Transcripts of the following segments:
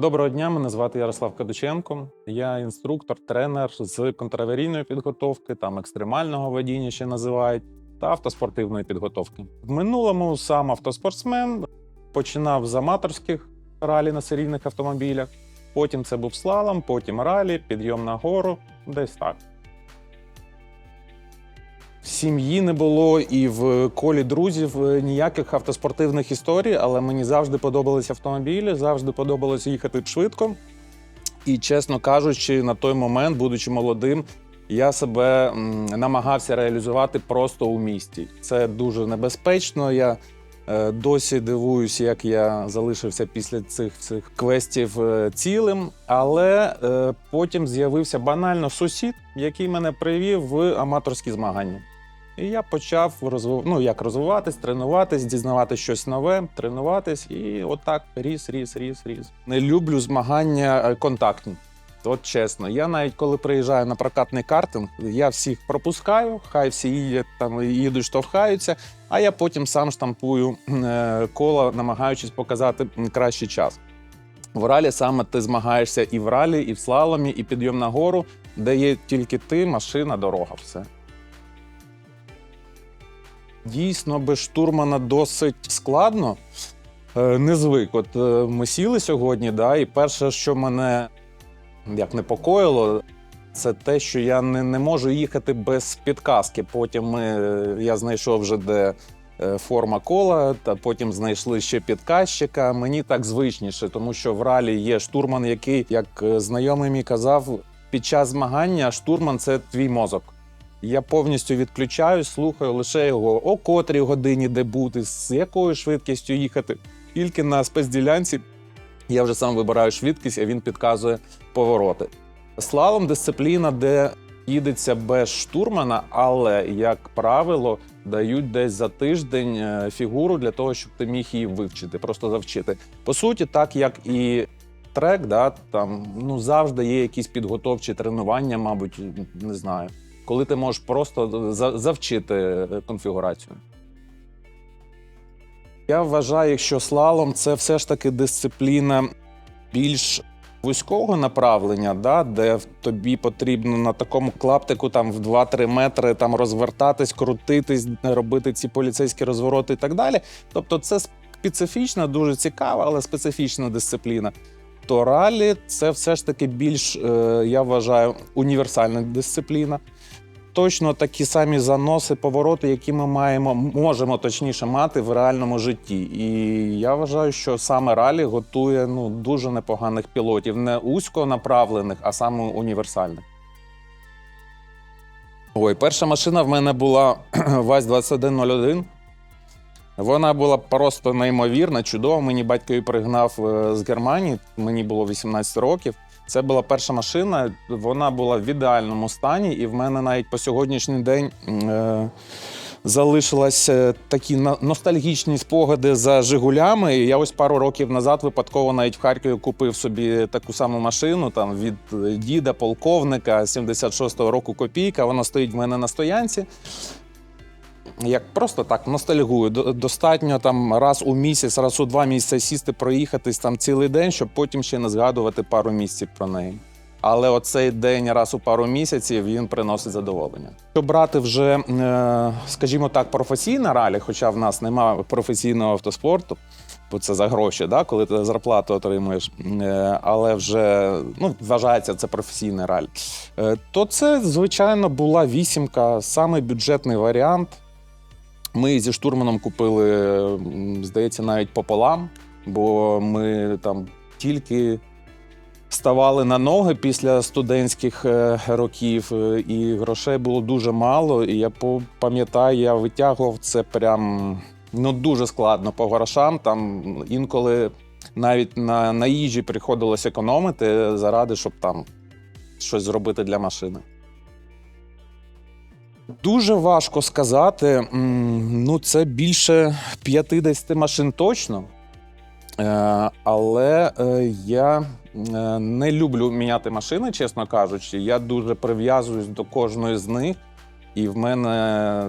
Доброго дня, мене звати Ярослав Кадученко. Я інструктор, тренер з контраварійної підготовки, там екстремального водіння ще називають, та автоспортивної підготовки. В минулому сам автоспортсмен починав з аматорських ралі на серійних автомобілях. Потім це був слалом, потім ралі, підйом на гору, десь так. В сім'ї не було і в колі друзів е, ніяких автоспортивних історій, але мені завжди подобались автомобілі, завжди подобалось їхати швидко. І, чесно кажучи, на той момент, будучи молодим, я себе намагався реалізувати просто у місті. Це дуже небезпечно. Я е, досі дивуюсь, як я залишився після цих цих квестів е, цілим. Але потім з'явився банально сусід, який мене привів в аматорські змагання. І я почав розвив... ну, як розвиватись, тренуватись, дізнавати щось нове, тренуватись, і отак ріс, ріс, ріс, ріс. Не люблю змагання е, контактні. От чесно, я навіть коли приїжджаю на прокатний картинг, я всіх пропускаю, хай всі їдуть там їдуть, штовхаються, а я потім сам штампую е, коло, намагаючись показати кращий час. В ралі саме ти змагаєшся і в ралі, і в слаломі, і підйом на гору, де є тільки ти, машина, дорога. Все. Дійсно, без штурмана досить складно. Е, Не звик. От е, ми сіли сьогодні, да, і перше, що мене як непокоїло, це те, що я не, не можу їхати без підказки. Потім ми, е, я знайшов вже де форма кола, та потім знайшли ще підказчика. Мені так звичніше, тому що в ралі є штурман, який, як знайомий мій казав, під час змагання штурман це твій мозок. Я повністю відключаюсь, слухаю лише його, о котрій годині де бути, з якою швидкістю їхати. Тільки на спецділянці я вже сам вибираю швидкість, а він підказує повороти. Слалом дисципліна, де їдеться без штурмана, але, як правило, дають десь за тиждень е, фігуру для того, щоб ти міг її вивчити, просто завчити. По суті, так як і трек, да, там ну завжди є якісь підготовчі тренування, мабуть, не знаю коли ти можеш просто завчити конфігурацію. Я вважаю, що слалом це все ж таки дисципліна більш вузького направлення, да, де тобі потрібно на такому клаптику там в 2-3 метри там розвертатись, крутитись, робити ці поліцейські розвороти і так далі. Тобто, це специфічна, дуже цікава, але специфічна дисципліна. То ралі це все ж таки більш, е, я вважаю, універсальна дисципліна. Точно такі самі заноси, повороти, які ми маємо, можемо точніше мати в реальному житті. І я вважаю, що саме ралі готує ну, дуже непоганих пілотів, не узько направлених, а саме універсальних. Ой, перша машина в мене була ВАЗ-2101. Вона була просто неймовірна, чудова. Мені батько її пригнав е, з Германії, мені було 18 років. Це була перша машина, вона була в ідеальному стані, і в мене навіть по сьогоднішній день е, залишилися такі ностальгічні спогади за Жигулями. Я ось пару років назад випадково навіть в Харкові купив собі таку саму машину там від е, діда, полковника 76-го року копійка. Вона стоїть в мене на стоянці. Як просто так ностальгую. Достатньо там раз у місяць, раз у два місяці сісти, проїхатись там цілий день, щоб потім ще не згадувати пару місяців про неї. Але оцей день раз у пару місяців він приносить задоволення. Щоб брати вже, е, скажімо так, професійне ралі, хоча в нас немає професійного автоспорту, бо це за гроші, да, коли ти зарплату отримуєш, е, але вже ну, вважається це професійний раль. Е, То це, звичайно, була вісімка, самий бюджетний варіант. Ми зі штурманом купили, здається, навіть пополам, бо ми там тільки ставали на ноги після студентських е, років, е, і грошей було дуже мало. І я пам'ятаю, я витягував це прям ну, дуже складно по грошам. Там інколи навіть на, на їжі приходилось економити заради, щоб там щось зробити для машини. Дуже важко сказати. Ну, це більше 50 машин точно. Е, Але е, я е, не люблю міняти машини, чесно кажучи. Я дуже прив'язуюсь до кожної з них. І в мене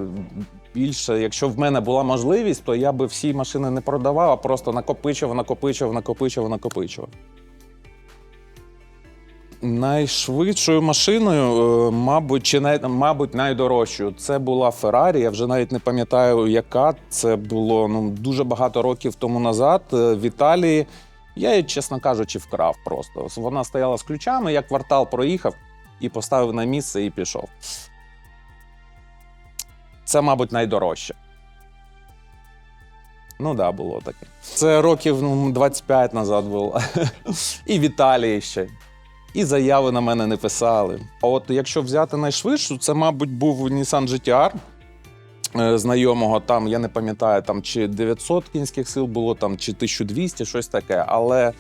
більше, якщо в мене була можливість, то я би всі машини не продавав, а просто накопичував, накопичував, накопичував, накопичував. Найшвидшою машиною, е, мабуть, чи най, мабуть, найдорожчою. Це була Феррарі. Я вже навіть не пам'ятаю, яка це було ну, дуже багато років тому назад е, в Італії. Я її, чесно кажучи, вкрав просто. Вона стояла з ключами, я квартал проїхав і поставив на місце і пішов. Це, мабуть, найдорожче. Ну да, було таке. Це років ну, 25 назад було. І в Італії ще. І заяви на мене не писали. А от якщо взяти найшвидшу, це, мабуть, був Nissan GTR е, знайомого. Там я не пам'ятаю, там чи 900 кінських сил було, там чи 1200, щось таке. Але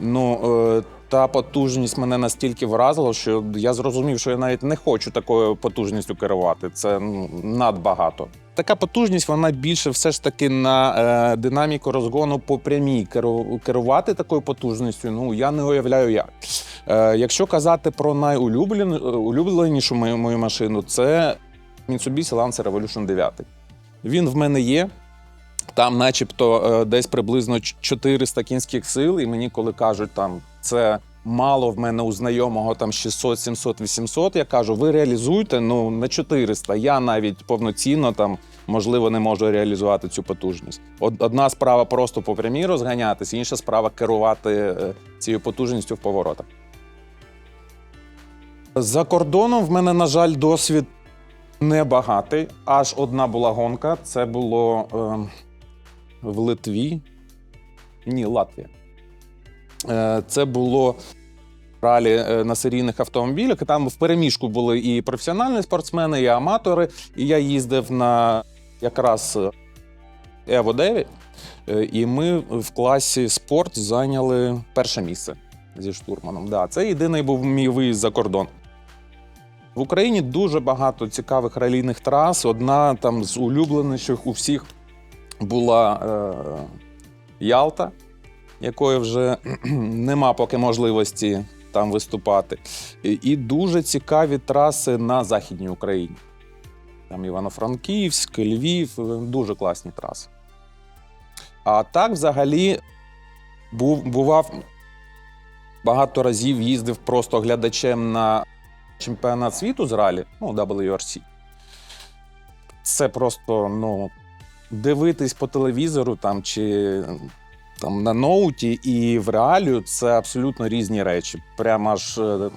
ну, е, та потужність мене настільки вразила, що я зрозумів, що я навіть не хочу такою потужністю керувати. Це ну, надбагато. Така потужність, вона більше все ж таки на е, динаміку розгону по прямій. Керу- Керувати такою потужністю, ну я не уявляю як. Е, якщо казати про найулюбленішу мою, мою машину, це Mitsubishi Lancer Revolution 9. Він в мене є. Там, начебто, е, десь приблизно ч- 400 кінських сил, і мені коли кажуть, там це мало в мене у знайомого там 600, 700, 800, я кажу, ви реалізуйте ну на 400. Я навіть повноцінно там можливо не можу реалізувати цю потужність. Од- Одна справа просто по прямій розганятися, інша справа керувати е, цією потужністю в поворотах. За кордоном в мене, на жаль, досвід небагатий. Аж одна була гонка. Це було е, в Литві. Ні, Латвія. Е, це було ралі е, на серійних автомобілях. Там в переміжку були і професіональні спортсмени, і аматори. І я їздив на якраз Ево 9. Е, І ми в класі спорт зайняли перше місце зі штурманом. Да, це єдиний був мій виїзд за кордон. В Україні дуже багато цікавих ралійних трас. Одна там з улюбленіших у всіх була е, Ялта, якої вже нема поки можливості там виступати. І, дуже цікаві траси на Західній Україні. Там Івано-Франківськ, Львів, е, дуже класні траси. А так, взагалі, був, бував багато разів їздив просто глядачем на чемпіонат світу з ралі, ну, WRC. Це просто ну, дивитись по телевізору там, чи там, на ноуті і в реалію це абсолютно різні речі. Прямо аж е,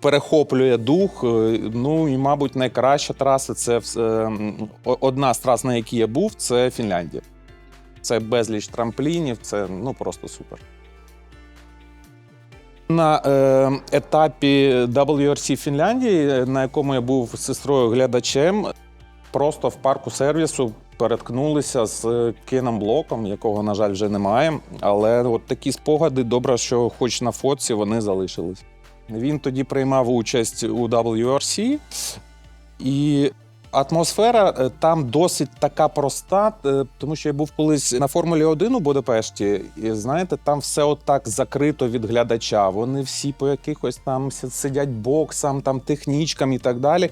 перехоплює дух. Е, Ну і, мабуть, найкраща траса це е, одна з трас, на якій я був, це Фінляндія. Це безліч трамплінів, це ну просто супер. На е, етапі WRC Фінляндії, на якому я був сестрою глядачем, просто в парку сервісу переткнулися з е, Кеном Блоком, якого, на жаль, вже немає. Але от такі спогади, добре, що хоч на фотці вони залишились. Він тоді приймав участь у WRC, і атмосфера е, там досить така проста, е, тому що я був колись на Формулі 1 у Будапешті, і знаєте, там все отак закрито від глядача. Вони всі по якихось там си- сидять боксам, там технічкам і так далі.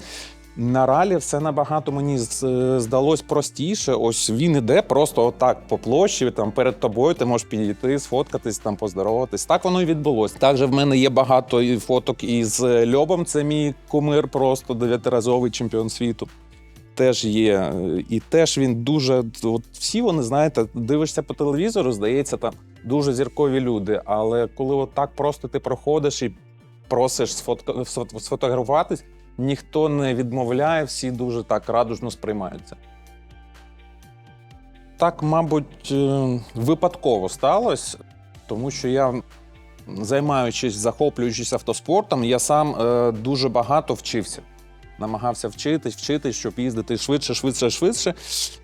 На ралі все набагато мені е, здалось простіше. Ось він іде просто отак по площі, там перед тобою ти можеш підійти, сфоткатись, там поздороватись. Так воно і відбулось. Також в мене є багато фоток із Льобом. Це мій кумир, просто дев'ятиразовий чемпіон світу. Теж є. Е, І теж він дуже. От всі вони, знаєте, дивишся по телевізору, здається, там дуже зіркові люди. Але коли от так просто ти проходиш і просиш сфотка... сфотографуватись, ніхто не відмовляє, всі дуже так радужно сприймаються. Так, мабуть, е, випадково сталося, тому що я, займаючись, захоплюючись автоспортом, я сам е, дуже багато вчився. Намагався вчитись, вчитись, щоб їздити швидше, швидше, швидше.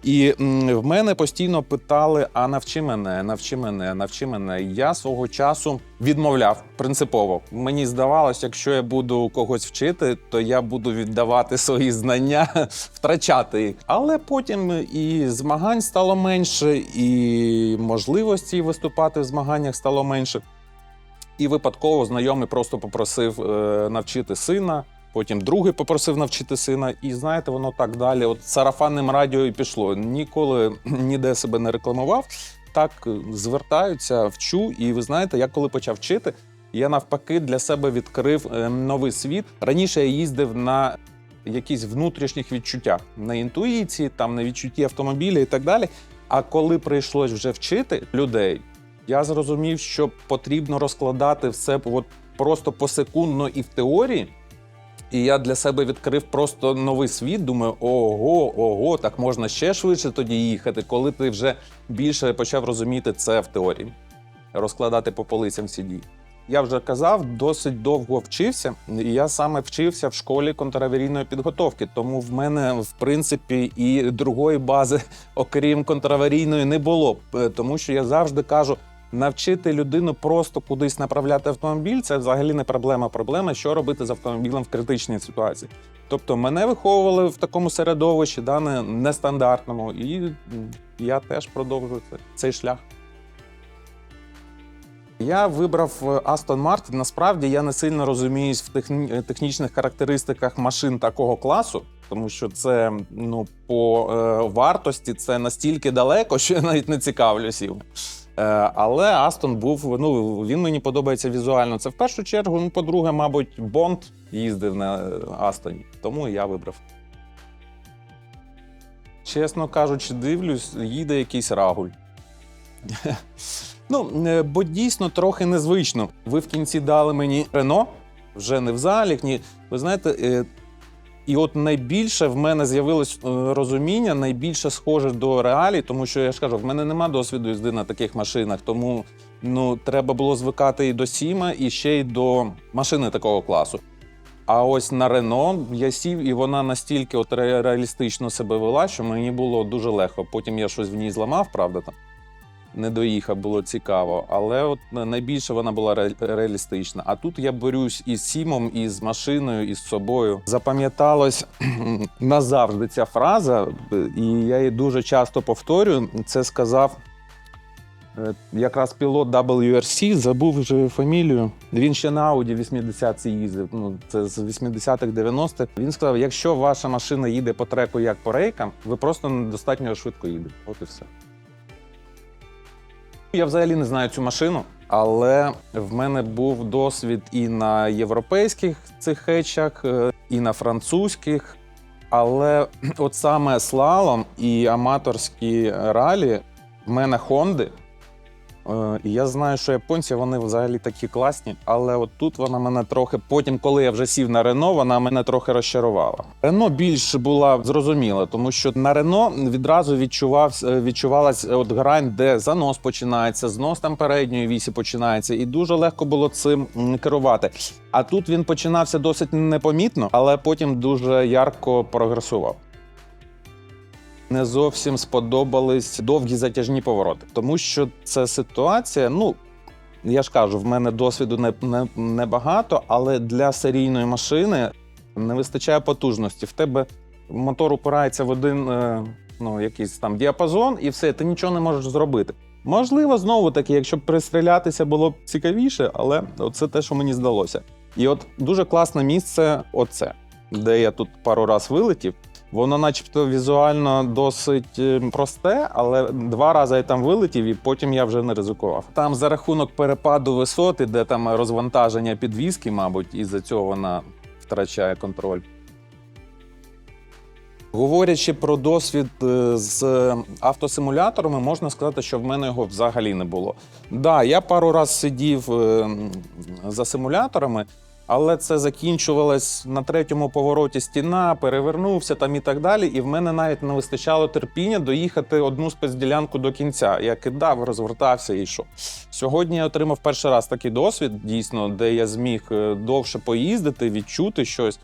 І в мене постійно питали: а навчи мене, навчи мене, навчи мене. Я свого часу відмовляв принципово. Мені здавалось, якщо я буду когось вчити, то я буду віддавати свої знання, втрачати їх. Але потім і змагань стало менше, і можливості виступати в змаганнях стало менше. І випадково знайомий просто попросив е, навчити сина. Потім другий попросив навчити сина, і знаєте, воно так далі. От сарафанним радіо і пішло. Ніколи ніде себе не рекламував. Так е, звертаються, вчу. І ви знаєте, я коли почав вчити, Я навпаки для себе відкрив е, новий світ. Раніше я їздив на якісь внутрішніх відчуттях, на інтуїції, там на відчутті автомобіля і так далі. А коли прийшлось вже вчити людей, я зрозумів, що потрібно розкладати все от просто посекундно і в теорії. І я для себе відкрив просто новий світ. Думаю, ого, ого, так можна ще швидше тоді їхати, коли ти вже більше почав розуміти це в теорії, розкладати по полицям всі дії. Я вже казав, досить довго вчився. І я саме вчився в школі контраварійної підготовки. Тому в мене, в принципі, і другої бази, окрім контраварійної, не було. Е, Тому що я завжди кажу: навчити людину просто кудись направляти автомобіль це взагалі не проблема. Проблема, що робити з автомобілем в критичній ситуації. Тобто мене виховували в такому середовищі, да, не- нестандартному, і я теж продовжую цей шлях. Я вибрав е, Aston Martin. Насправді я не сильно розуміюсь в техні- е, технічних характеристиках машин такого класу, тому що це ну по е, вартості це настільки далеко, що я навіть не цікавлюсь але Астон був ну він мені подобається візуально. Це в першу чергу. Ну, по-друге, мабуть, Бонд їздив на е, Астоні, тому я вибрав. Чесно кажучи, дивлюсь, їде якийсь рагуль. Ну, е, бо дійсно трохи незвично. Ви в кінці дали мені Рено, вже не в залі. Ні. Ви знаєте, е, і от найбільше в мене з'явилось е, розуміння, найбільше схоже до реалій, тому що я ж кажу, в мене нема досвіду їзди на таких машинах, тому ну, треба було звикати і до Сіма, і ще й до машини такого класу. А ось на Рено я сів, і вона настільки от реалістично себе вела, що мені було дуже легко. Потім я щось в ній зламав, правда, там не доїхав, було цікаво. Але от найбільше вона була ре- реалістична. А тут я борюсь із Сімом, і з машиною, і з собою. Запам'яталось назавжди ця фраза, і я її дуже часто повторюю. Це сказав е, якраз пілот WRC, забув вже фамілію. Він ще на Audi 80 їздив. Ну, це з 80-х, 90-х. Він сказав: якщо ваша машина їде по треку як по рейкам, ви просто недостатньо швидко їдете. От і все. Я взагалі не знаю цю машину, але в мене був досвід і на європейських цих хетчах, е, і на французьких. Але от саме слалом і аматорські ралі в мене Хонди. Е, І я знаю, що японці вони взагалі такі класні, але от тут вона мене трохи. Потім, коли я вже сів на Рено, вона мене трохи розчарувала. Рено більш була зрозуміла, тому що на Рено відразу відчував відчувалась от грань, де занос починається, знос там передньої вісі починається, і дуже легко було цим керувати. А тут він починався досить непомітно, але потім дуже ярко прогресував. Не зовсім сподобались довгі затяжні повороти, тому що це ситуація. Ну я ж кажу, в мене досвіду не, не, небагато, але для серійної машини не вистачає потужності. В тебе мотор упирається в один е, ну, якийсь там діапазон, і все, ти нічого не можеш зробити. Можливо, знову таки, якщо б пристрілятися було б цікавіше, але це те, що мені здалося. І от дуже класне місце оце, де я тут пару раз вилетів. Воно, начебто, візуально досить е, просте, але два рази я там вилетів, і потім я вже не ризикував. Там за рахунок перепаду висоти, де там розвантаження підвіски, мабуть, і за цього вона втрачає контроль. Говорячи про досвід е, з автосимуляторами, можна сказати, що в мене його взагалі не було. Да, я пару раз сидів е, за симуляторами, але це закінчувалось на третьому повороті стіна, перевернувся там і так далі. І в мене навіть не вистачало терпіння доїхати одну спецділянку до кінця. Я кидав, розвертався і йшов. Сьогодні я отримав перший раз такий досвід, дійсно, де я зміг е, довше поїздити, відчути щось.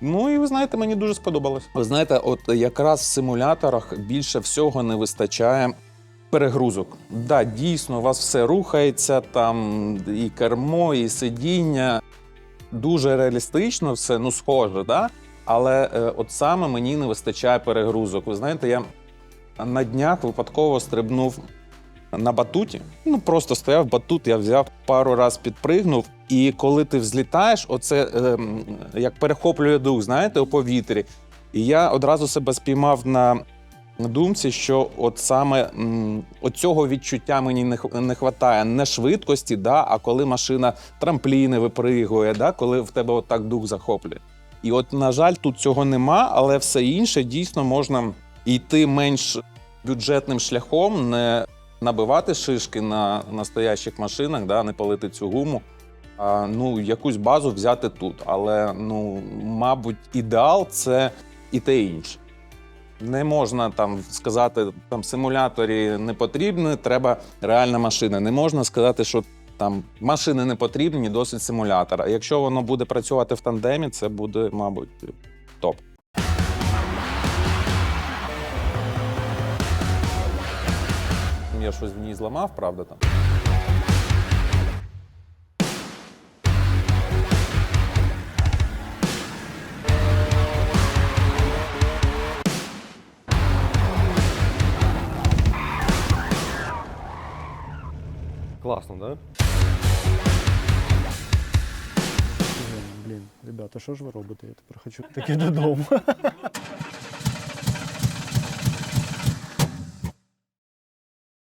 Ну і ви знаєте, мені дуже сподобалось. Ви знаєте, от якраз в симуляторах більше всього не вистачає перегрузок. Да, дійсно, у вас все рухається, там і кермо, і сидіння. Дуже реалістично все, ну схоже, да? але е, от саме мені не вистачає перегрузок. Ви знаєте, я на днях випадково стрибнув на батуті. Ну просто стояв батут, я взяв пару раз підпригнув. І коли ти взлітаєш, оце ем, як перехоплює дух, знаєте, у повітрі. І я одразу себе спіймав на думці, що от саме цього відчуття мені не, не хватає не швидкості, да, а коли машина трампліни випригує, да, коли в тебе от так дух захоплює. І от, на жаль, тут цього нема, але все інше дійсно можна йти менш бюджетним шляхом, не набивати шишки на настоящих машинах, да, не палити цю гуму. А, ну, якусь базу взяти тут. Але, ну, мабуть, ідеал це і те інше. Не можна там сказати, там симуляторі не потрібні, треба реальна машина. Не можна сказати, що там машини не потрібні, досить симулятора. Якщо воно буде працювати в тандемі, це буде, мабуть, топ. Я щось в ній зламав, правда там. Класно, да? Блін, ребята, що ж ви робите? Я тепер хочу таки додому.